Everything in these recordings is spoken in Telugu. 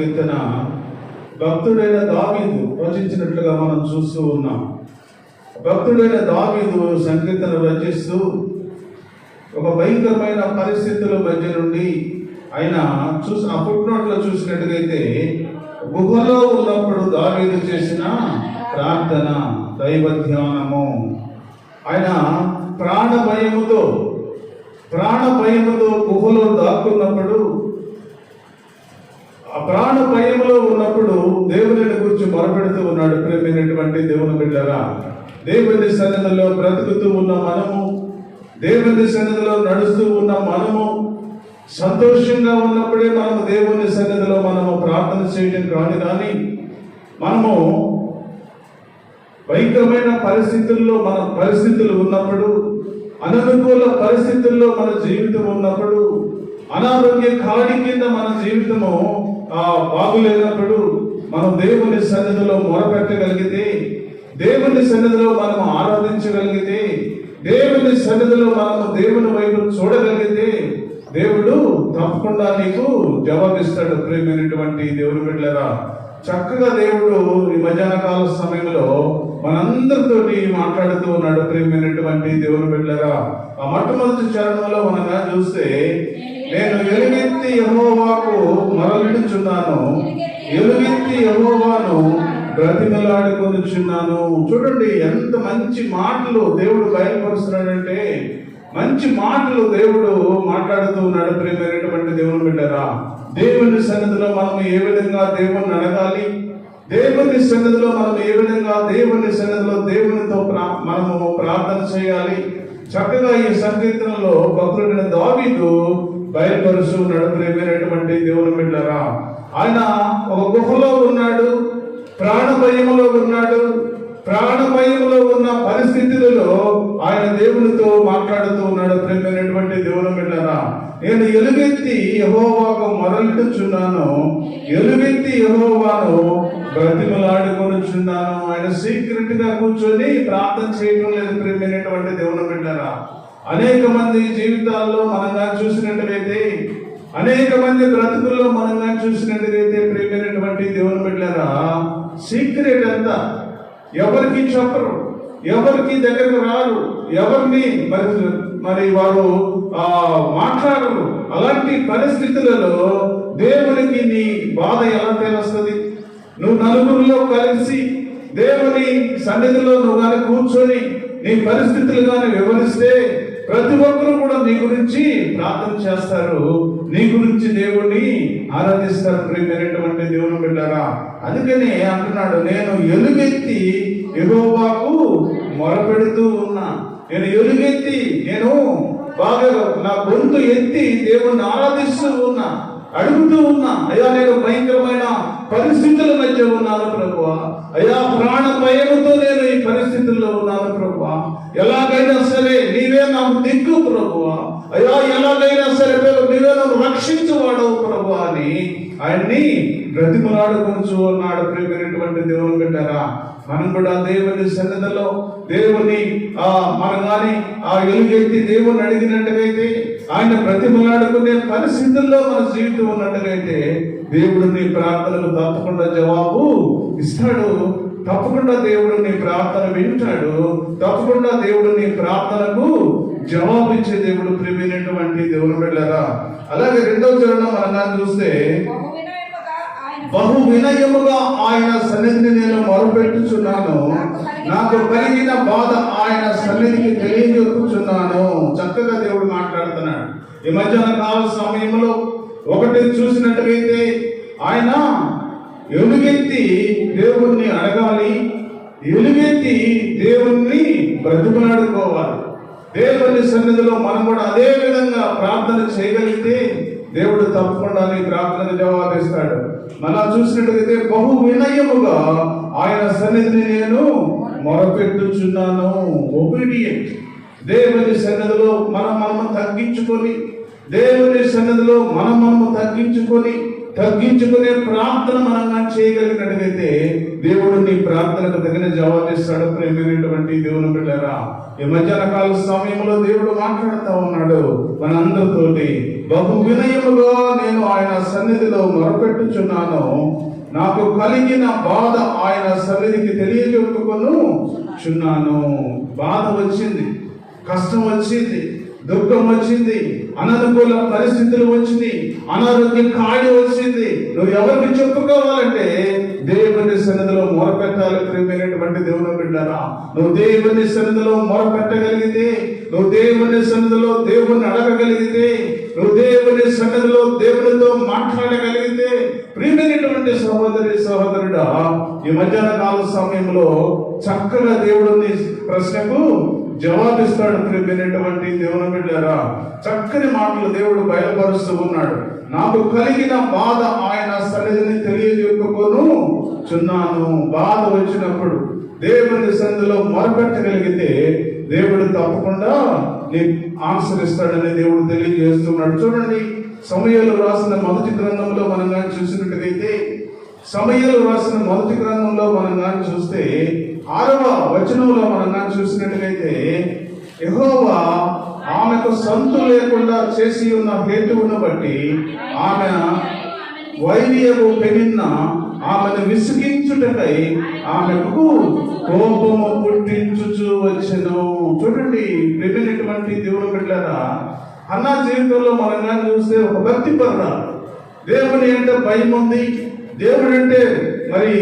కీర్తన భక్తుడైన దావీదు రచించినట్లుగా మనం చూస్తూ ఉన్నాం. భక్తుడైన దావీదు సంకీర్తన రచిస్తూ ఒక భయంకరమైన పరిస్థితుల మధ్య నుండి ఆయన చూసి ఆ ఫుట్నోట్లో చూసినట్టుగైతే గుహలో ఉన్నప్పుడు దావీదు చేసిన ప్రార్థన దైవ ధ్యానము. ఆయన ప్రాణ భయముతో ప్రాణ భయముతో గుహలో దాక్కున్నప్పుడు ప్రాణ భయములో ఉన్నప్పుడు దేవుని గురించి మొరపెడుతూ ఉన్నాడు ప్రేమైనటువంటి దేవుని బిడ్డరా. దేవుని సన్నిధిలో బ్రతుకుతూ ఉన్న మనము దేవుని సన్నిధిలో నడుస్తూ ఉన్న మనము సంతోషంగా ఉన్నప్పుడే మనము దేవుని సన్నిధిలో మనము ప్రార్థన చేయడం కాదు కానీ మనము భయంకరమైన పరిస్థితుల్లో మన పరిస్థితులు ఉన్నప్పుడు అననుకూల పరిస్థితుల్లో మన జీవితం ఉన్నప్పుడు అనారోగ్య కాడి కింద మన జీవితము బాగులేనప్పుడు మనం దేవుని సన్నిధిలో మొరపెట్టగలిగితే దేవుని సన్నిధిలో మనం ఆరాధించగలిగితే దేవుని సన్నిధిలో మనం దేవుని వైపు చూడగలిగితే దేవుడు తప్పకుండా నీకు జవాబిస్తాడు. ప్రేమైనటువంటి దేవుని బిడ్డలరా చక్కగా దేవుడు ఈ మధ్యాహ్న కాల సమయంలో మనందరితోటి మాట్లాడుతూ ఉన్నాడు. ప్రేమైనటువంటి దేవుని బిడ్డలరా ఆ మొట్టమొదటి చరణంలో మనగా చూస్తే నేను ఎలుమెత్తి యహోవాకు మరలిడుచున్నాను ఎలుమెత్తి యహోవాను బ్రతిమలాడుకొనిచున్నాను. చూడండి ఎంత మంచి మాటలు దేవుడు బయలుపరుస్తున్నాడంటే మంచి మాటలు దేవుడు మాట్లాడుతూ ఉన్నాడు ప్రేమైనటువంటి దేవుని బిడ్డరా. దేవుని సన్నిధిలో మనం ఏ విధంగా దేవుణ్ణి అడగాలి దేవుని సన్నిధిలో మనం ఏ విధంగా దేవుని సన్నిధిలో దేవునితో ప్రా- మనము ప్రార్థన చేయాలి? చక్కగా ఈ సంకీర్తనలో భక్తుడైన దావీదు బయలుపరుస్తూ ఉన్నాడు ప్రేమైనటువంటి దేవుని బిడ్డరా. ఆయన ఒక గుహలో ఉన్నాడు ప్రాణ భయములో ఉన్నాడు. ప్రాణ భయములో ఉన్న పరిస్థితులలో ఆయన దేవునితో మాట్లాడుతూ ఉన్నాడు ప్రేమైనటువంటి దేవుని బిడ్డరా. నేను ఎలుగెత్తి యహోవాకు మొరలిట్టుచున్నాను ఎలుగెత్తి యహోవాను బ్రతిమలాడుకొనిచున్నాను. ఆయన సీక్రెట్గా కూర్చొని ప్రార్థన చేయడం లేదు ప్రేమైనటువంటి దేవుని బిడ్డరా. అనేక మంది జీవితాల్లో మనంగా చూసినట్లయితే అనేక మంది బ్రతుకుల్లో మనంగా చూసినట్లయితే ప్రేమైనటువంటి దేవుని బిడ్డారా సీక్రెట్ అంతా ఎవరికి చెప్పరు ఎవరికి దగ్గరకు రారు ఎవరిని మరి మరి వారు మాట్లాడరు. అలాంటి పరిస్థితులలో దేవునికి నీ బాధ ఎలా తెలుస్తుంది? నువ్వు నలుగురిలో కలిసి దేవుని సన్నిధిలో నువ్వు కానీ కూర్చొని నీ పరిస్థితులు కానీ వివరిస్తే ప్రతి ఒక్కరు కూడా నీ గురించి ప్రార్థన చేస్తారు. నీ గురించి దేవుణ్ణి ఆరాధిస్తారు. ప్రేమైనటువంటి దేవుని బిడ్డారా? అందుకనే అంటున్నాడు నేను ఎలుగెత్తి ఎగోవాకు మొరపెడుతూ ఉన్నా. నేను ఎలుగెత్తి నేను బాగా నా గొంతు ఎత్తి దేవుణ్ణి ఆరాధిస్తూ ఉన్నా. అడుగుతూ ఉన్నా అయ్యా నేను భయంకరమైన పరిస్థితుల మధ్య ఉన్నాను ప్రభు అయ్యా ప్రాణ భయముతో నేను ఈ పరిస్థితుల్లో ఉన్నాను ప్రభు ఎలాగైనా సరే నీవే నాకు దిక్కు ప్రభు అయ్యా ఎలాగైనా సరే ప్రభు, నీవే నన్ను రక్షించువాడవు ప్రభు అని ఆయన్ని బ్రతిమలాడుకుంటూ ఉన్నాడు ప్రేమైనటువంటి దేవుని పెట్టారా మనం కూడా దేవుని సన్నిధిలో దేవుని ఆ మనం కానీ ఆ ఎలుగెత్తి దేవుని అడిగినట్టుగైతే ఆయన బ్రతిమలాడుకునే పరిస్థితుల్లో మన జీవితం ఉన్నట్టుగైతే దేవుడు నీ ప్రార్థనకు తప్పకుండా జవాబు ఇస్తాడు. తప్పకుండా దేవుడు నీ ప్రార్థన వింటాడు. తప్పకుండా దేవుడు నీ ప్రార్థనకు జవాబు ఇచ్చే దేవుడు ప్రియమైనటువంటి దేవుని వెళ్ళారా అలాగే రెండో చరణం మనం చూస్తే బహు వినయముగా ఆయన సన్నిధిని నేను మొరపెట్టుచున్నాను. నాకు కలిగిన బాధ ఆయన సన్నిధికి తెలియజేస్తున్నాను చక్కగా దేవుడు మాట్లాడుతున్నాడు. ఈ మధ్యాహ్న కాల సమయంలో ఒకటి చూసినట్లయితే ఆయన ఎలుగెత్తి దేవుణ్ణి అడగాలి ఎలుగెత్తి దేవుణ్ణి బ్రతుకులాడుకోవాలి దేవుని సన్నిధిలో మనం కూడా అదే విధంగా ప్రార్థన చేయగలిగితే దేవుడు తప్పకుండా నీ ప్రార్థన జవాబిస్తాడు. మనం చూసినట్లయితే బహు వినయముగా ఆయన సన్నిధిని నేను మొరపెట్టుచున్నాను. ఒబీడియంట్ దేవుని సన్నిధిలో మనం మనము తగ్గించుకొని దేవుని సన్నిధిలో మనం మనము తగ్గించుకొని తగ్గించుకునే ప్రార్థన మనం చేయగలిగినట్లయితే దేవుడు నీ ప్రార్థనకు తగిన జవాబిస్తాడు ప్రేమైనటువంటి దేవుని బిడ్డారా ఈ మధ్యాహ్న కాల సమయంలో దేవుడు మాట్లాడుతూ ఉన్నాడు. మనందరితోటి బహు వినయముగా నేను ఆయన సన్నిధిలో మొరపెట్టుచున్నాను. నాకు కలిగిన బాధ ఆయన సన్నిధికి తెలియజెప్పుకొను చున్నాను బాధ వచ్చింది కష్టం వచ్చింది. దుఃఖం వచ్చింది అననుకూల పరిస్థితులు వచ్చింది అనారోగ్యం కాడి వచ్చింది. నువ్వు ఎవరికి చెప్పుకోవాలంటే దేవుని సన్నిధిలో మొరపెట్టాలి ప్రేమైనటువంటి దేవుని బిడ్డారా. నువ్వు దేవుని సన్నిధిలో మొరపెట్టగలిగితే నువ్వు దేవుని సన్నిధిలో దేవుని అడగగలిగితే నువ్వు దేవుని సన్నిధిలో దేవునితో మాట్లాడగలిగితే ప్రియమైనటువంటి సహోదరి సహోదరుడా ఈ మధ్యాహ్న కాల సమయంలో చక్కగా దేవుడిని ప్రశ్నకు జవాబిస్తాడు ప్రియమైనటువంటి దేవుని బిడ్డారా. చక్కని మాటలు దేవుడు బయలుపరుస్తూ ఉన్నాడు. నాకు కలిగిన బాధ ఆయన సన్నిధిని తెలియజెప్పుకోను చున్నాను. బాధ వచ్చినప్పుడు దేవుని సన్నిధిలో మొరపెట్టగలిగితే దేవుడు తప్పకుండా నీ ఆన్సర్ ఇస్తాడని దేవుడు తెలియజేస్తున్నాడు. చూడండి సమయాలు రాసిన మొదటి గ్రంథంలో మనం కానీ చూసినట్టుగైతే సమయాలు రాసిన మొదటి గ్రంథంలో మనం కానీ చూస్తే ఆరవ వచనంలో మనం కానీ యహోవా ఆమెకు సంతు లేకుండా చేసి ఉన్న హేతువును బట్టి ఆమె వైద్యము పెరిగిన ఆమెను విసిగించుటకై ఆమెకు కోపము పుట్టించుచు వచ్చను. చూడండి ప్రేమైనటువంటి దేవుడు బిడ్డారా అన్న జీవితంలో మనం కానీ చూస్తే ఒక భక్తి పర్ర దేవుని అంటే భయం ఉంది దేవుడు అంటే మరి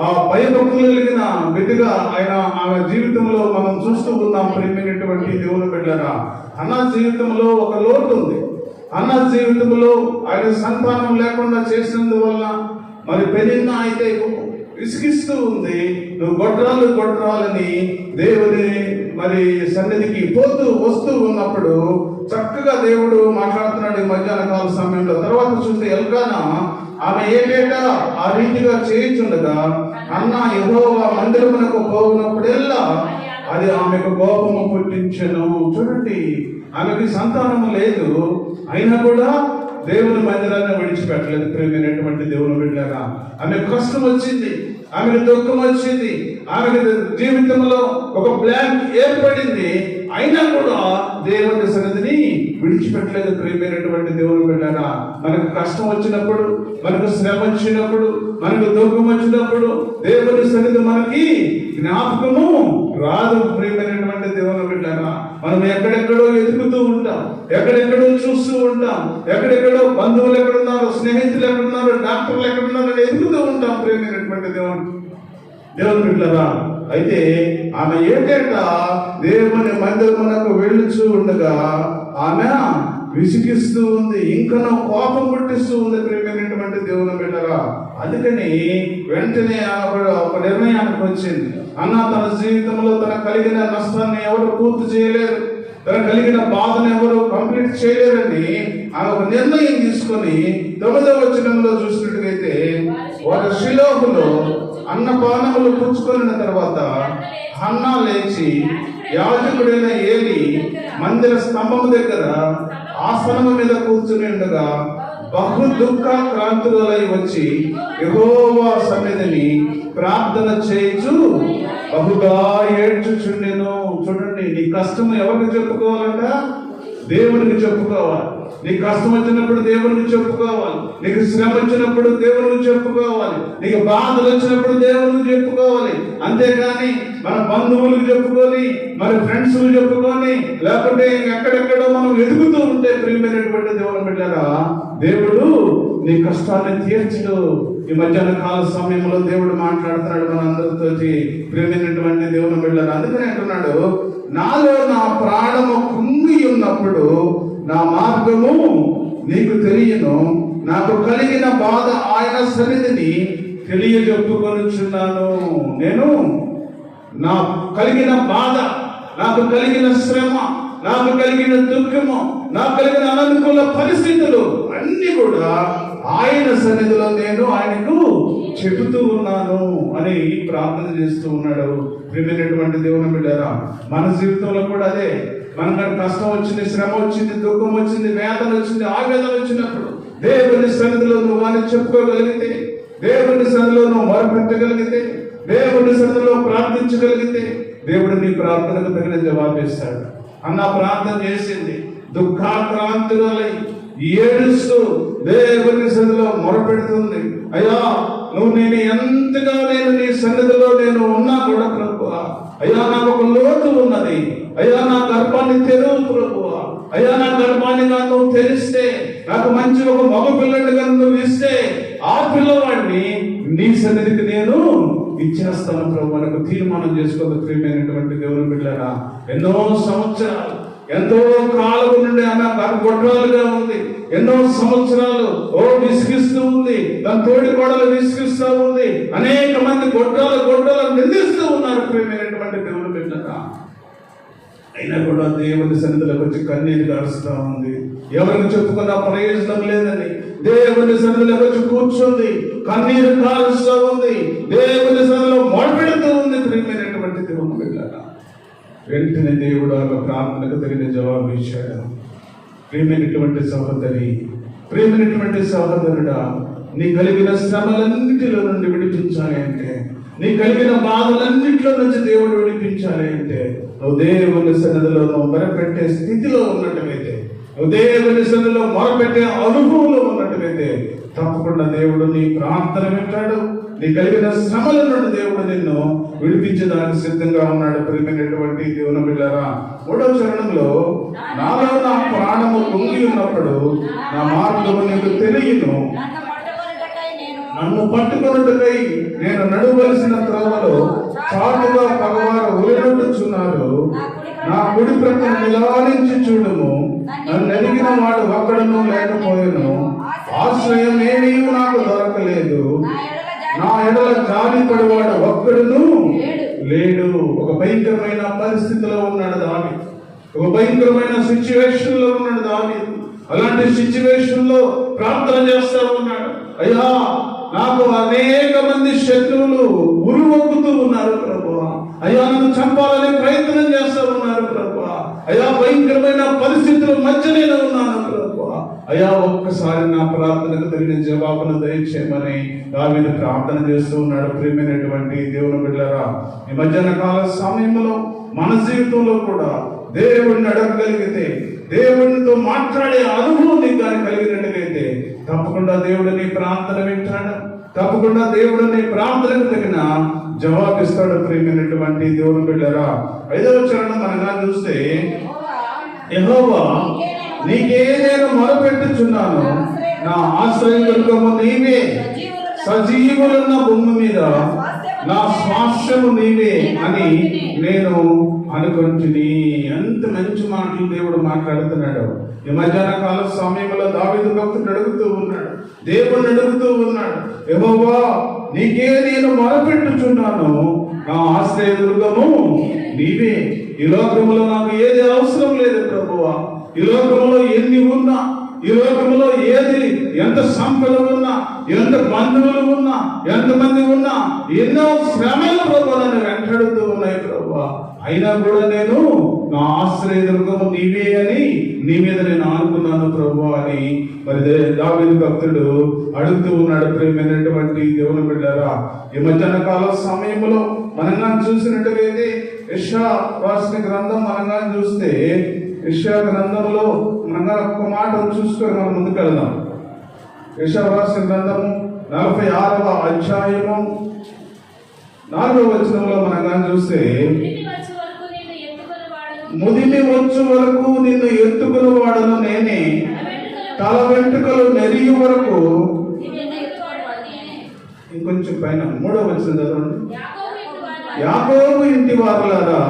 ఆ భయభక్తులు కలిగిన బిడ్డగా ఆయన ఆమె జీవితంలో మనం చూస్తూ ఉన్నాం ప్రేమైనటువంటి దేవుని బిడ్డగా అన్న జీవితంలో ఒక లోటు ఉంది. అన్న జీవితంలో ఆయన సంతానం లేకుండా చేసినందువల్ల మరి పెరిగిన అయితే విసిగిస్తూ ఉంది. నువ్వు గొడ్రాలు గొడ్రాలని దేవుని మరి సన్నిధికి పోతూ వస్తూ ఉన్నప్పుడు చక్కగా దేవుడు మాట్లాడుతున్నాడు ఈ మధ్యాహ్న కాల సమయంలో. తర్వాత చూస్తే ఎల్కానా ఆమె ఏటేటా ఆ రీతిగా చేయించుండగా అన్న యెహోవా మందిరమునకు పోవునప్పుడెల్లా అది ఆమెకు కోపము పుట్టించను. చూడండి ఆమెకి సంతానము లేదు. అయినా కూడా దేవుని మందిరాన్ని విడిచిపెట్టలేదు ప్రేమైనటువంటి దేవుని బిడ్డగా. ఆమె కష్టం వచ్చింది ఆమెకు దుఃఖం వచ్చింది ఆమె జీవితంలో ఒక బ్లాంక్ ఏర్పడింది. అయినా కూడా దేవుని సన్నిధిని విడిచిపెట్టలేదు ప్రేమైనటువంటి దేవుని బిడ్డగా మనకు కష్టం వచ్చినప్పుడు మనకు శ్రమ వచ్చినప్పుడు మనకు దుఃఖం వచ్చినప్పుడు దేవుని సన్నిధి మనకి జ్ఞాపకము రాదు ప్రేమైనటువంటి దేవుని బిడ్డగా మనం ఎక్కడెక్కడో ఎదుగుతూ ఉంటాం ఎక్కడెక్కడో చూస్తూ ఉంటాం ఎక్కడెక్కడో బంధువులు ఎక్కడున్నారు స్నేహితులు ఎక్కడున్నారు డాక్టర్లు ఎక్కడున్నారు ఎదుగుతూ ఉంటాం ప్రేమైనటువంటి దేవుని దేవుని బిడ్డరా? అయితే ఆమె ఏటేట దేవుని మందిరమునకు వెళ్ళుచూ ఉండగా ఆమె విసిగిస్తూ ఉంది ఇంకనో కోపం పుట్టిస్తూ ఉంది ప్రేమైనటువంటి దేవుని బిడ్డరా. అందుకని వెంటనే ఒక నిర్ణయానికి వచ్చింది. అన్న తన జీవితంలో తన కలిగిన నష్టాన్ని ఎవరు పూర్తి చేయలేరు తన కలిగిన బాధను ఎవరు కంప్లీట్ చేయలేరని ఆమె ఒక నిర్ణయం తీసుకొని తొమ్మిదవ వచనంలో చూసినట్టుగైతే వారి అన్న అన్నపానములు పుచ్చుకున్న తర్వాత హన్నా లేచి యాజకుడైన ఏలి మందిర స్తంభము దగ్గర ఆసనము మీద కూర్చుని ఉండగా బహు దుఃఖ క్రాంతులై వచ్చి యహోవా సన్నిధిని ప్రార్థన చేయించు బహుగా ఏడ్చుచుండెను. చూడండి నీ కష్టం ఎవరికి చెప్పుకోవాలంట? దేవునికి చెప్పుకోవాలి. నీకు కష్టం వచ్చినప్పుడు దేవునికి చెప్పుకోవాలి. నీకు శ్రమ వచ్చినప్పుడు దేవునికి చెప్పుకోవాలి. నీకు బాధలు వచ్చినప్పుడు దేవునికి చెప్పుకోవాలి. అంతేగాని మన బంధువులకు చెప్పుకొని మన ఫ్రెండ్స్ చెప్పుకొని లేకుంటే ఎక్కడెక్కడో మనం ఎదుగుతూ ఉంటే ప్రియమైనటువంటి దేవుని పెట్టారా దేవుడు నీ కష్టాన్ని తీర్చడు. ఈ మధ్యాహ్న కాల సమయంలో దేవుడు మాట్లాడుతున్నాడు మన అందరితో ప్రియమైనటువంటి దేవుని బిడ్డలు అందుకని అంటున్నాడు నాలో నా ప్రాణము కుంగి ఉన్నప్పుడు నా మార్గము నీకు తెలియను. నాకు కలిగిన బాధ ఆయన సన్నిధిని తెలియజెప్పుకొనిచున్నాను. నేను నా కలిగిన బాధ నాకు కలిగిన శ్రమ నాకు కలిగిన దుఃఖము నాకు కలిగిన అననుకూల పరిస్థితులు అన్ని కూడా ఆయన సన్నిధిలో నేను ఆయనకు చెబుతూ ఉన్నాను అని ప్రార్థన చేస్తూ ఉన్నాడు. ప్రేమైనటువంటి దేవుని బిడ్డారా మన జీవితంలో కూడా అదే. మనకు కష్టం వచ్చింది శ్రమ వచ్చింది దుఃఖం వచ్చింది వేదన వచ్చింది ఆవేదన వచ్చినప్పుడు దేవుని సన్నిధిలో నువ్వు అని చెప్పుకోగలిగితే దేవుని సన్నిధిలో నువ్వు మొరపెట్టగలిగితే దేవుని సన్నిధిలో ప్రార్థించగలిగితే దేవుడు నీ ప్రార్థనకు తగిన జవాబిస్తాడు అన్న ప్రార్థన చేసింది. దుఃఖాక్రాంతులై ఏడుస్తూ దేవుని సన్నిధిలో మొరపెడుతుంది. అయ్యా నువ్వు నేను ఎంతగా నేను నీ సన్నిధిలో నేను ఉన్నా కూడా ప్రభు అయ్యా నాకు ఒక లోటు ఉన్నది. అయ్యా నా గర్భాన్ని తెరువు ప్రభు అయ్యా నా గర్భాన్ని నాకు నువ్వు నాకు మంచి ఒక మగ పిల్లడిగా నువ్వు ఇస్తే ఆ పిల్లవాడిని నీ సన్నిధికి నేను ఇచ్చేస్తాను ప్రభు మనకు తీర్మానం చేసుకోక ప్రియమైనటువంటి దేవుని బిడ్డరా ఎన్నో సంవత్సరాలు ఎంతో కాలం నుండి ఆమె గొడ్రాలుగా ఉంది. ఎన్నో సంవత్సరాలు ఓ విసిగిస్తూ ఉంది. దాని తోడి కోడలు విసిగిస్తూ ఉంది. అనేక మంది గొడ్రాలు గొడ్రాలు నిందిస్తూ ఉన్నారు ప్రేమైనటువంటి దేవుడు బిడ్డరా. అయినా కూడా దేవుని సన్నిధిలోకి వచ్చి కన్నీరు కారుస్తా ఉంది. ఎవరికి చెప్పుకున్న ప్రయోజనం లేదని దేవుని సన్నిధిలోకి వచ్చి కూర్చుంది. కన్నీరు కారుస్తూ ఉంది. దేవుని సన్నిధిలో మొడపెడుతూ ఉంది ప్రేమైన వెంటనే దేవుడు ఆమె ప్రార్థనకు తగిన జవాబు ఇచ్చాడు. ప్రేమైనటువంటి సహోదరి ప్రేమైనటువంటి సహోదరుడా నీ కలిగిన శ్రమలన్నిటిలో నుండి విడిపించాలి అంటే నీ కలిగిన బాధలన్నింటిలో నుంచి దేవుడు విడిపించాలి అంటే నువ్వు దేవుని నువ్వు మొరపెట్టే స్థితిలో ఉన్నట్టువైతే నువ్వు దేవుని సన్నిధిలో మొరపెట్టే అనుభవంలో ఉన్నట్టువైతే తప్పకుండా దేవుడు నీ ప్రార్థన వింటాడు. నీ కలిగిన శ్రమల నుండి దేవుడు నిన్ను విడిపించడానికి సిద్ధంగా ఉన్నాడు. ప్రేమైనటువంటి దేవుని బిడ్డారా మూడవ చరణంలో నాలో నా ప్రాణము పొంగి ఉన్నప్పుడు నా మార్గము నీకు తెలియను. నన్ను పట్టుకున్నట్టుకై నేను నడవలసిన త్రోవలో చాటుగా పగవారు ఊరినట్టుచున్నారు నా కుడి ప్రక్కన నిలాలించి చూడము. నన్ను అడిగిన వాడు ఒక్కడను లేకపోయాను. ఆశ్రయం ఏమీ నాకు దొరకలేదు. నా ఎడల నా ఎడల జాలి పడివాడు ఒక్కడును లేడు. ఒక భయంకరమైన పరిస్థితిలో ఉన్నాడు దావి ఒక భయంకరమైన సిచ్యువేషన్లో ఉన్నాడు దావి అలాంటి సిచ్యువేషన్లో ప్రార్థన చేస్తా ఉన్నాడు. అయ్యా నాకు అనేక మంది శత్రువులు ఉరువొక్కుతూ ఉన్నారు ప్రభు. అయ్యా నన్ను చంపాలని ప్రయత్నం చేస్తా ఉన్నారు ప్రభు. అయ్యా భయంకరమైన పరిస్థితుల మధ్య నేను ఉన్నాను ప్రభు అయ్యా ఒక్కసారి నా ప్రార్థనకు తగిన జవాబును దయచేయమని దావిని ప్రార్థన చేస్తూ ఉన్నాడు. ప్రేమైనటువంటి దేవుని బిడ్డరా ఈ మధ్యాహ్న కాల సమయంలో మన జీవితంలో కూడా దేవుడిని అడగగలిగితే దేవుడితో మాట్లాడే అనుభవం నీకు కానీ కలిగినట్లయితే తప్పకుండా దేవుడు నీ ప్రార్థన వింటాడు. తప్పకుండా దేవుడు నీ ప్రార్థనకు తగిన జవాబిస్తాడు ప్రేమైనటువంటి దేవుని బిడ్డరా ఐదవ చరణం అనగా చూస్తే యెహోవా నీకే నేను మొరపెట్టుచున్నాను నా ఆశ్రయం దుర్గము నీవే. సజీవులున్న భూమి మీద నా స్వాస్యము నీవే అని నేను అనుకుంటుని. ఎంత మంచి మాటలు దేవుడు మాట్లాడుతున్నాడు. ఈ మధ్యాహ్న కాల సమయంలో దావిదు భక్తుడు అడుగుతూ ఉన్నాడు. దేవుడిని అడుగుతూ ఉన్నాడు. యెహోవా నీకే నేను మొరపెట్టుచున్నాను నా ఆశ్రయ దుర్గము నీవే. ఈ లోకంలో నాకు ఏది అవసరం లేదు ప్రభువా. ఈ లోకంలో ఎన్ని ఉన్నా ఈ లోకంలో ఏది ఎంత సంపద ఉన్నా ఎంత బంధువులు ఉన్నా ఎంత మంది ఉన్నా ఎన్నో శ్రమలు ప్రభు నన్ను వెంటాడుతూ ఉన్నాయి ప్రభు. అయినా కూడా నేను నా ఆశ్రయ దుర్గము నీవే అని నీ మీద నేను ఆనుకున్నాను ప్రభు అని మరి దావేది భక్తుడు అడుగుతూ ఉన్నాడు ప్రేమైనటువంటి దేవుని బిడ్డారా ఈ మధ్యాహ్న కాల సమయంలో మనంగా ఏది యెషయా రాసిన గ్రంథం మనంగా చూస్తే యెషయా గ్రంథంలో మనంగా ఒక్క మాట చూసుకొని మనం ముందుకు వెళ్దాం రాసిన గ్రంథము నలభై ఆరవ అధ్యాయము నాలుగవ వచనంలో చూస్తే వరకు నిన్ను ఎత్తుకొనివాడు, ముదిమి వచ్చు వరకు నిన్ను ఎత్తుకుని వాడను నేనే. తల వెంట్రుకలు నెరిగి వరకు. ఇంకొంచెం పైన మూడవ వచ్చిన చదవండి. యాకోబు ఇంటి వారులారా.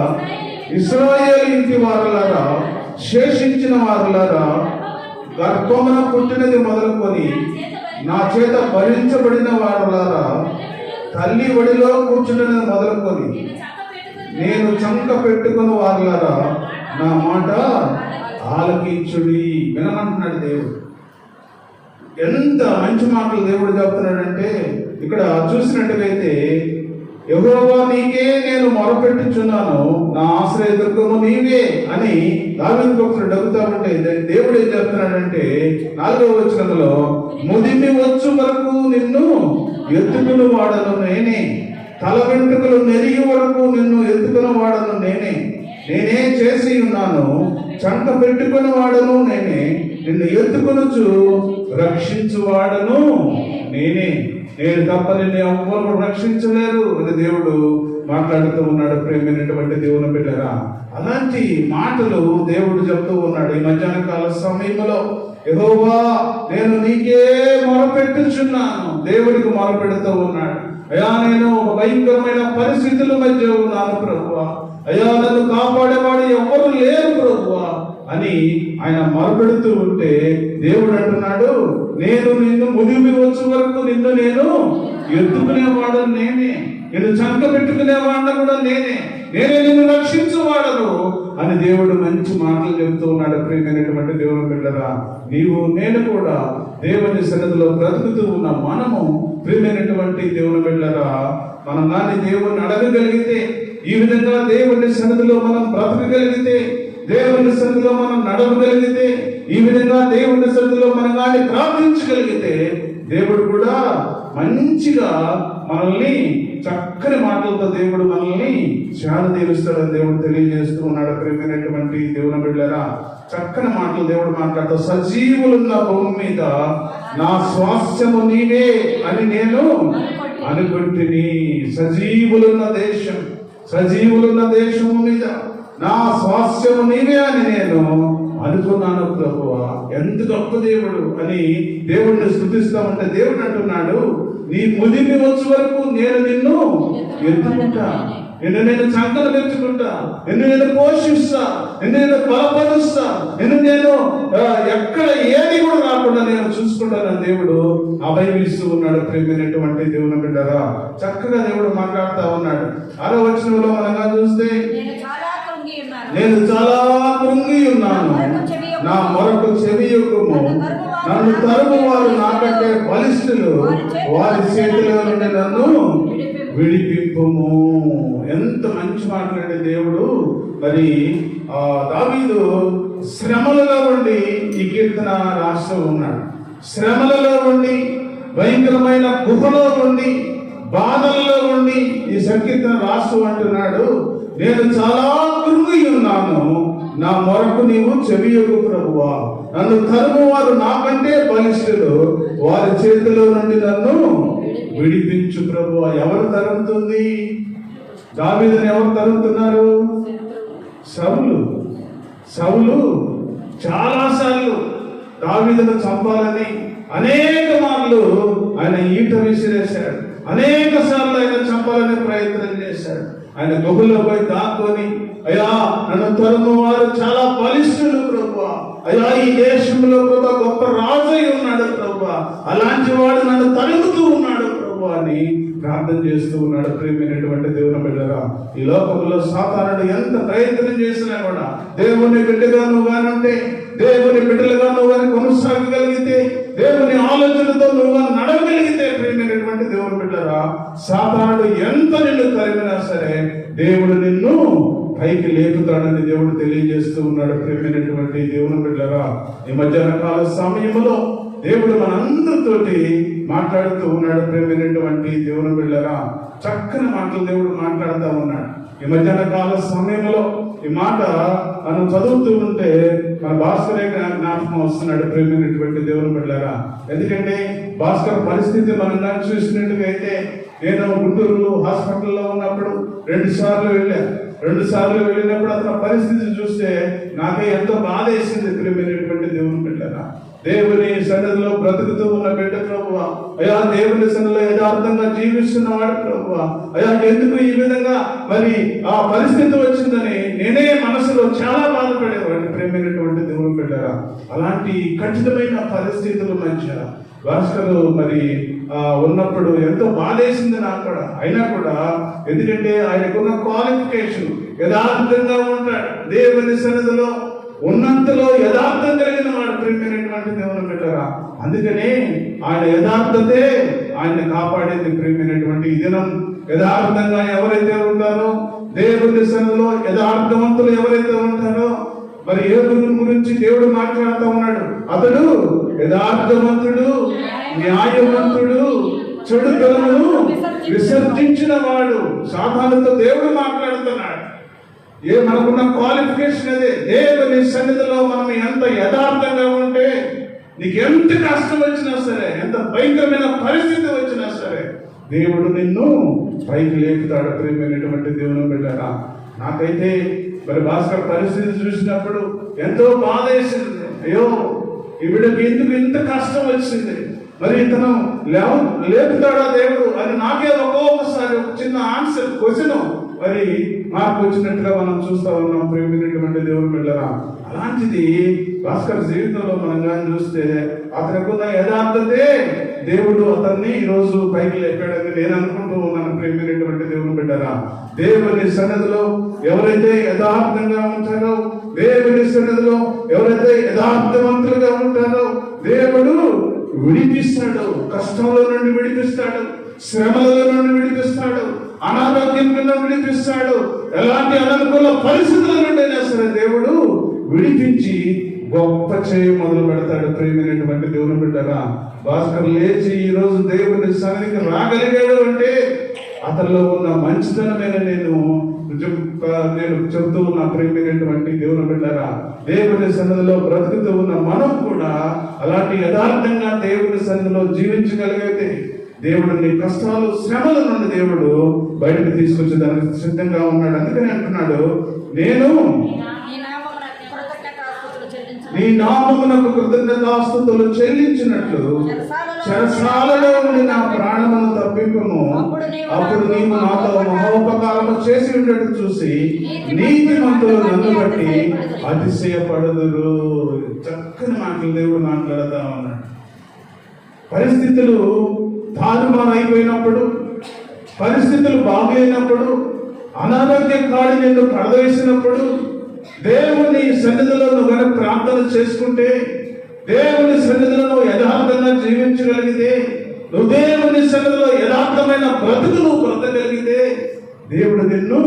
ఇస్రాయేల్ ఇంటి వారులారా. శేషించిన వారులారా గర్భమున పుట్టినది మొదలుకొని నా చేత భరించబడిన వారులారా తల్లి ఒడిలో కూర్చున్నది మొదలుకొని నేను చంక పెట్టుకున్న వారులారా నా మాట ఆలకించుడి వినమంటున్నాడు దేవుడు. ఎంత మంచి మాటలు దేవుడు చెప్తున్నాడంటే ఇక్కడ చూసినట్టుగైతే యహోవా నీకే నేను మొరపెట్టుచున్నాను. నా ఆశ్రయ దుర్గము నీవే అని దావిది భక్తుడు డబ్బుతా దేవుడు ఏం చెప్తున్నాడంటే నాలుగవ వచనంలో ముదిమి వచ్చు వరకు నిన్ను ఎత్తుకుని వాడను నేనే. తల వెంట్రుకలు నెరిగి వరకు నిన్ను ఎత్తుకుని వాడను నేనే. నేనే చేసి ఉన్నాను చంట పెట్టుకుని వాడను నేనే. నిన్ను ఎత్తుకొనొచ్చు రక్షించు వాడను నేనే. నేను తప్ప నిన్ను ఎవ్వరు రక్షించలేరు అని దేవుడు మాట్లాడుతూ ఉన్నాడు ప్రేమైనటువంటి దేవుని బిడ్డరా. అలాంటి మాటలు దేవుడు చెప్తూ ఉన్నాడు ఈ మధ్యాహ్న కాల సమయంలో. యెహోవా నేను నీకే మొరపెట్టుచున్నాను. దేవుడికి మొరపెడుతూ ఉన్నాడు. అయ్యా నేను ఒక భయంకరమైన పరిస్థితుల మధ్య ఉన్నాను ప్రభువా. అయ్యా నన్ను కాపాడేవాడు ఎవరు లేరు ప్రభువా. అని ఆయన మొరపెడుతూ ఉంటే దేవుడు అంటున్నాడు నేను నిన్ను ముదిమి వచ్చే వరకు నిన్ను నేను ఎత్తుకునేవాడు నేనే. నిన్ను చంక పెట్టుకునేవాడిని కూడా నేనే. నేనే నిన్ను రక్షించువాడను అని దేవుడు మంచి మాటలు చెబుతూ ఉన్నాడు. ప్రియమైనటువంటి దేవుని బిడ్డరా నీవు నేను కూడా దేవుని సన్నిధిలో బ్రతుకుతూ ఉన్న మనము ప్రియమైనటువంటి దేవుని బిడ్డరా మనం కానీ దేవుణ్ణి అడగగలిగితే ఈ విధంగా దేవుని సన్నిధిలో మనం బ్రతకగలిగితే దేవుని సన్నిధిలో మనం నడవగలిగితే ఈ విధంగా దేవుని సన్నిధిలో మనం కానీ ప్రార్థించగలిగితే దేవుడు కూడా మంచిగా మనల్ని చక్కని మాటలతో దేవుడు మనల్ని శాంతి తీరుస్తాడని దేవుడు తెలియజేస్తూ ఉన్నాడు. ప్రేమైనటువంటి దేవుని బిడ్డరా చక్కని మాటలు దేవుడు మాట్లాడుతూ సజీవులున్న భూమి మీద నా స్వాస్థ్యము నీవే అని నేను అనుకుంటుని. సజీవులున్న దేశం సజీవులున్న దేశము మీద నా స్వాస్యము నీవే అని నేను అనుకున్నాను ప్రభువ. ఎంత గొప్ప దేవుడు అని దేవుడిని స్థుతిస్తామంటే దేవుడు అంటున్నాడు నీ ముదిమి వచ్చే వరకు నేను నిన్ను ఎత్తుకుంటా. నిన్ను నేను చంకలు పెంచుకుంటా నిన్ను నేను పోషిస్తా. నిన్ను నేను బలపరుస్తా. నిన్ను నేను ఎక్కడ ఏది కూడా రాకుండా నేను చూసుకుంటానని దేవుడు అభయమిస్తూ ఉన్నాడు ప్రేమైనటువంటి దేవుని బిడ్డరా. చక్కగా దేవుడు మాట్లాడుతూ ఉన్నాడు. ఆరో వచనంలో మనగా చూస్తే నేను చాలా కృంగి ఉన్నాను. నా మొరకు చెవి నన్ను తరుము వారు నాకంటే బలిష్ఠులు. వారి చేతిలో నుండి నన్ను విడిపింపుము. ఎంత మంచి మాట్లాడే దేవుడు. మరి ఆ దావీదు శ్రమలలో ఉండి ఈ కీర్తన రాస్తూ ఉన్నాడు. శ్రమలలో ఉండి భయంకరమైన గుహలో ఉండి బాధల్లో ఉండి ఈ సంకీర్తన రాస్తూ అంటున్నాడు నేను చాలా కృంగి ఉన్నాను. నా మొరకు నీవు చెవియకు ప్రభువా. నన్ను తరుము వారు నాకంటే బలిష్ఠులు. వారి చేతిలో నుండి నన్ను విడిపించు ప్రభువా. ఎవరు తరుముతుంది? దావీదని ఎవరు తరుముతున్నారు? సవులు సవులు చాలాసార్లు దావీదను చంపాలని అనేక మార్లు ఆయన ఈట విసిరేశాడు. అనేక సార్లు ఆయన చంపాలనే ప్రయత్నం చేశాడు. ఆయన గబుల్లో పోయి దాక్కొని అయ్యా నన్ను తరుము వారు చాలా బలిష్ఠులు ప్రభు అయ్యా ఈ దేశంలో కూడా గొప్ప రాజు ఉన్నాడు ప్రభు అలాంటి వాడు నన్ను తరుగుతూ ఉన్నాడు ప్రభువాన్ని ప్రార్థన చేస్తూ ఉన్నాడు ప్రేమైనటువంటి దేవుని బిడ్డరా. ఈ లోకంలో సాధారణ ఎంత ప్రయత్నం చేసినా కూడా దేవుని బిడ్డగా నువ్వు కానంటే దేవుని బిడ్డలుగా నువ్వు కానీ కొనసాగగలిగితే దేవుని ఆలోచనతో నువ్వు నడవగలిగితే ప్రేమైనటువంటి దేవుని బిడ్డరా సాధారణుడు ఎంత నిన్ను తరిమినా సరే దేవుడు నిన్ను పైకి లేపుతాడని దేవుడు తెలియజేస్తూ ఉన్నాడు ప్రేమైనటువంటి దేవుని బిడ్డరా. ఈ మధ్యాహ్న కాల సమయంలో దేవుడు మనందరితోటి మాట్లాడుతూ ఉన్నాడు. ప్రేమైనటువంటి దేవుని బిళ్ళరా చక్కని మాటలు దేవుడు మాట్లాడుతూ ఉన్నాడు. ఈ మధ్యాహ్న కాల సమయంలో ఈ మాట మనం చదువుతూ ఉంటే మన భాస్కరే జ్ఞాపకం వస్తున్నాడు. ప్రేమైనటువంటి దేవుని బిళ్ళరా ఎందుకంటే భాస్కర్ పరిస్థితి మనం చూసినట్టుగా అయితే నేను గుంటూరు హాస్పిటల్లో ఉన్నప్పుడు రెండు సార్లు వెళ్ళాను. రెండు సార్లు వెళ్ళినప్పుడు అతని పరిస్థితి చూస్తే నాకే ఎంతో బాధ వేసింది ప్రియమైనటువంటి దేవుని బిడ్డన దేవుని సన్నిధిలో బ్రతుకుతూ ఉన్న బిడ్డ ప్రభువ అయ్యా దేవుని సన్నిధిలో యథార్థంగా జీవిస్తున్నవాడు ప్రభువ అయ్యా ఎందుకు ఈ విధంగా మరి ఆ పరిస్థితి వచ్చిందని నేనే మనసులో చాలా బాధపడేవాడిని ప్రేమైనటువంటి దేవుని బిడ్డరా. అలాంటి కఠినమైన పరిస్థితుల మధ్య భాస్కర్ మరి ఉన్నప్పుడు ఎంతో బాధేసింది నాకు కూడా. అయినా కూడా ఎందుకంటే ఆయనకున్న క్వాలిఫికేషన్ యథార్థంగా ఉంటాడు. దేవుని సన్నిధిలో ఉన్నంతలో యథార్థం కలిగిన వాడు ప్రేమైనటువంటి దేవుని పెట్టారా అందుకనే ఆయన యథార్థతే ఆయన కాపాడేది ప్రేమైనటువంటి ఈ దినం. యథార్థంగా ఎవరైతే ఉంటారో దేవుని సన్నిధిలో యథార్థవంతులు ఎవరైతే ఉంటారో మరి ఏ గురించి దేవుడు మాట్లాడుతూ ఉన్నాడు. అతడు యథార్థవంతుడు న్యాయవంతుడు చెడు తలమును విసర్జించిన వాడు సాధారణతో దేవుడు మాట్లాడుతున్నాడు. ఏ మనకున్న క్వాలిఫికేషన్ అదే. దేవుని సన్నిధిలో మనం ఎంత యథార్థంగా ఉంటే నీకు ఎంత కష్టం వచ్చినా సరే ఎంత భయంకరమైన పరిస్థితి వచ్చినా సరే దేవుడు నిన్ను పైకి లేపుతాడు. ప్రేమైనటువంటి దేవుని బిడ్డరా నాకైతే మరి భాస్కర్ పరిస్థితి చూసినప్పుడు ఎంతో బాధ వేసింది అయ్యో ఈవిడకి ఎందుకు ఇంత కష్టం వచ్చింది? మరి ఇతను లేవ లేపుతాడా దేవుడు? అని నాకే ఒక్కొక్కసారి ఒక చిన్న ఆన్సర్ క్వశ్చన్ మరి మార్పు వచ్చినట్టుగా మనం చూస్తా ఉన్నాం ప్రేమినటువంటి దేవుని బిడ్డరా. అలాంటిది భాస్కర్ జీవితంలో మనం కానీ చూస్తే అతనికున్న యథార్థతే దేవుడు అతన్ని ఈరోజు రోజు పైకి లేపాడని నేను అనుకుంటూ ఉన్నాను ప్రేమైనటువంటి దేవుని బిడ్డరా. దేవుని సన్నదిలో ఎవరైతే యథార్థంగా ఉంటారో దేవుని సన్నదిలో ఎవరైతే యథార్థవంతులుగా ఉంటారో దేవుడు విడిపిస్తాడు. కష్టంలో నుండి విడిపిస్తాడు. శ్రమల నుండి విడిపిస్తాడు. అనారోగ్యం కింద విడిపిస్తాడు. ఎలాంటి అననుకూల పరిస్థితుల నుండి అయినా సరే దేవుడు విడిపించి గొప్ప చేయి మొదలు పెడతాడు ప్రేమైనటువంటి దేవుని బిడ్డగా భాస్కర్ లేచి ఈ రోజు దేవుని సన్నిధికి రాగలిగాడు అంటే అతనిలో ఉన్న మంచితనమైన నేను నేను చెబుతూ ఉన్న ప్రేమైనటువంటి దేవుని బిడ్డరా దేవుని సన్నిధిలో బ్రతుకుతూ ఉన్న మనం కూడా అలాంటి యథార్థంగా దేవుని సన్నిధిలో జీవించగలిగితే దేవుడు నీ కష్టాలు శ్రమల నుండి దేవుడు బయటకు తీసుకొచ్చేదానికి సిద్ధంగా ఉన్నాడు. అందుకని అంటున్నాడు నేను నీ నామమున కృతజ్ఞతాస్తుతులు చెల్లించును. నీ నామమునకు కృతజ్ఞతాస్తుతులు చెల్లించినట్లు చెరసాలలో ఉండి నా ప్రాణమును తప్పింపము అప్పుడు నీవు నాతో మహోపకారము చేసి ఉండటం చూసి నీతిమంతులు నన్ను బట్టి అతిశయపడదురు. చక్కని మాటలు దేవుడు మాట్లాడతా ఉన్నాడు పరిస్థితులు తారుమారు అయిపోయినప్పుడు పరిస్థితులు బాగలేనప్పుడు అనారోగ్య కాడి నిన్ను పడవేసినప్పుడు దేవుని సన్నిధిలో నువ్వు కనుక ప్రార్థన చేసుకుంటే దేవుని సన్నిధిలో నువ్వు యథార్థంగా జీవించగలిగితే నువ్వు దేవుని సన్నిధిలో యథార్థమైన బ్రతుకు నువ్వు బ్రతకగలిగితే దేవుడు నిన్ను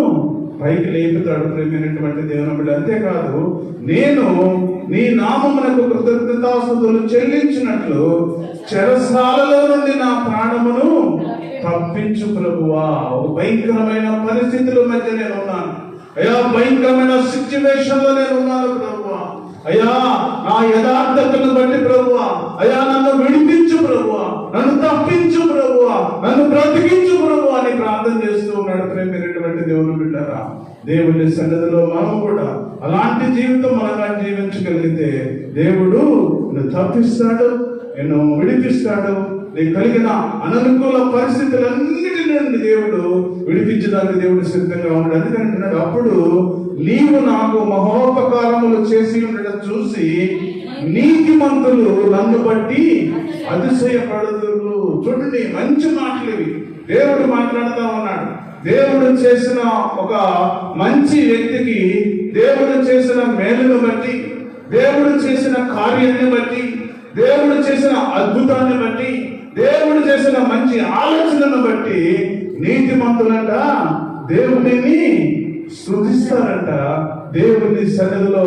పైకి లేపుతాడు ప్రేమైనటువంటి దేవుని బిడ్డ. అంతేకాదు నేను నీ నామమునకు కృతజ్ఞతాస్తుతులు చెల్లించినట్లు చెరసాలలో నుండి నా ప్రాణమును తప్పించు ప్రభువా. భయంకరమైన పరిస్థితుల మధ్య నేను ఉన్నాను అయ్యా భయంకరమైన సిచ్యువేషన్లో నేను ఉన్నాను ప్రభు అయ్యా నా యథార్థతను బట్టి ప్రభు అయ్యా నన్ను విడిపించు ప్రభు నన్ను తప్పించు ప్రభు నన్ను బ్రతికించు ప్రభు అని ప్రార్థన చేస్తూ ఉన్నాడు ప్రేమైనటువంటి దేవుని బిడ్డారా. దేవుని సన్నిధిలో మనం కూడా అలాంటి జీవితం మనగా జీవించగలిగితే దేవుడు నిన్ను తప్పిస్తాడు నిన్ను విడిపిస్తాడు నీకు కలిగిన అననుకూల పరిస్థితులన్నిటి నుండి దేవుడు విడిపించడానికి దేవుడు సిద్ధంగా ఉన్నాడు. అందుకని అంటున్నాడు అప్పుడు నీవు నాకు మహోపకారములు చేసి ఉండడం చూసి నీతిమంతులు నన్ను బట్టి అతిశయపడదురు. చూడండి మంచి మాటలు ఇవి. దేవుడు మాట్లాడుతూ ఉన్నాడు. దేవుడు చేసిన ఒక మంచి వ్యక్తికి దేవుడు చేసిన మేలును బట్టి దేవుడు చేసిన కార్యాన్ని బట్టి దేవుడు చేసిన అద్భుతాన్ని బట్టి దేవుడు చేసిన మంచి ఆలోచనను బట్టి నీతిమంతులంట దేవుడిని శృతిస్తారంట దేవుని సన్నిధిలో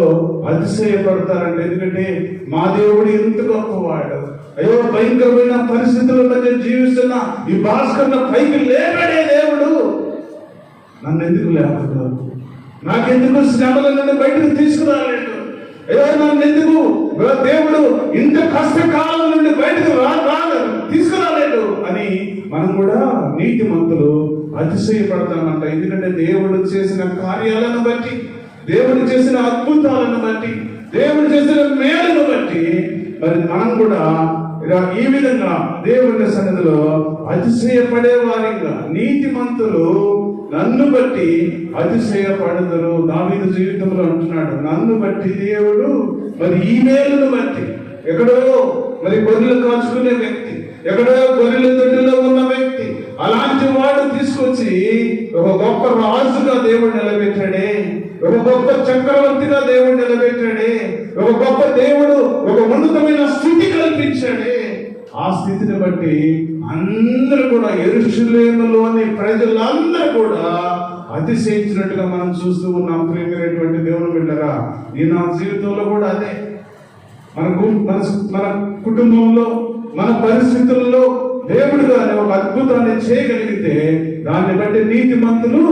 అతిశయపడతారంట. ఎందుకంటే మా దేవుడు ఎంత గొప్పవాడు. అయ్యో భయంకరమైన పరిస్థితుల మధ్య జీవిస్తున్న ఈ భాస్కర్ పైకి లేపడే దేవుడు నన్ను ఎందుకు లేపడు? నాకెందుకు శ్రమల నుండి బయటకు తీసుకురాలేడు అయ్యో ఎందుకు? దేవుడు ఇంత కష్టకాలం నుండి బయటకు రా తీసుకురాలేడు అని మనం కూడా నీతి మంతులు అతిశయపడతామంట. ఎందుకంటే దేవుడు చేసిన కార్యాలను బట్టి దేవుడు చేసిన అద్భుతాలను బట్టి దేవుడు చేసిన మేలును బట్టి మరి మనం కూడా ఇలా ఈ విధంగా దేవుడి సన్నిధిలో అతిశయపడే వారిగా నీతిమంతులు నన్ను బట్టి అతిశయపడదురు దావీదు జీవితంలో అంటున్నాడు. నన్ను బట్టి దేవుడు మరి ఈ మేలును బట్టి. ఎక్కడో మరి గొర్రెలు కాచుకునే వ్యక్తి ఎక్కడో గొర్రెల దొడ్డిలో ఉన్న వ్యక్తి అలాంటి వాడు తీసుకొచ్చి ఒక గొప్ప రాజుగా దేవుడు నిలబెట్టాడే ఒక గొప్ప చక్రవర్తిగా దేవుడు నిలబెట్టాడే ఒక గొప్ప దేవుడు ఒక ఉన్నతమైన స్థితి కల్పించాడే. ఆ స్థితిని బట్టి అందరూ కూడా ఎరుషులేములోని ప్రజలందరూ కూడా అతిశయించినట్టుగా మనం చూస్తూ ఉన్నాం. ప్రేమైనటువంటి దేవుని బిడ్డరా ఈ నా జీవితంలో కూడా అదే. మనకు మన మన కుటుంబంలో మన పరిస్థితుల్లో దేవుడు గాని ఒక అద్భుతాన్ని చేయగలిగితే దాన్ని బట్టి నీతి మంతులు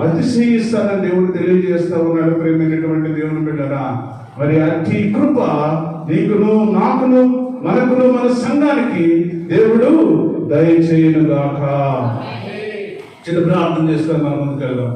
అతిశయిస్తారని దేవుడు తెలియజేస్తా ఉన్నాడు. ప్రేమైనటువంటి దేవుని బిడ్డరా మరి అతి కృప నీకును నాకును మనకును మన సంఘానికి దేవుడు దయచేయునుగాక. చిన్న ప్రార్థన చేసుకొని మనం ముందుకెళ్దాం.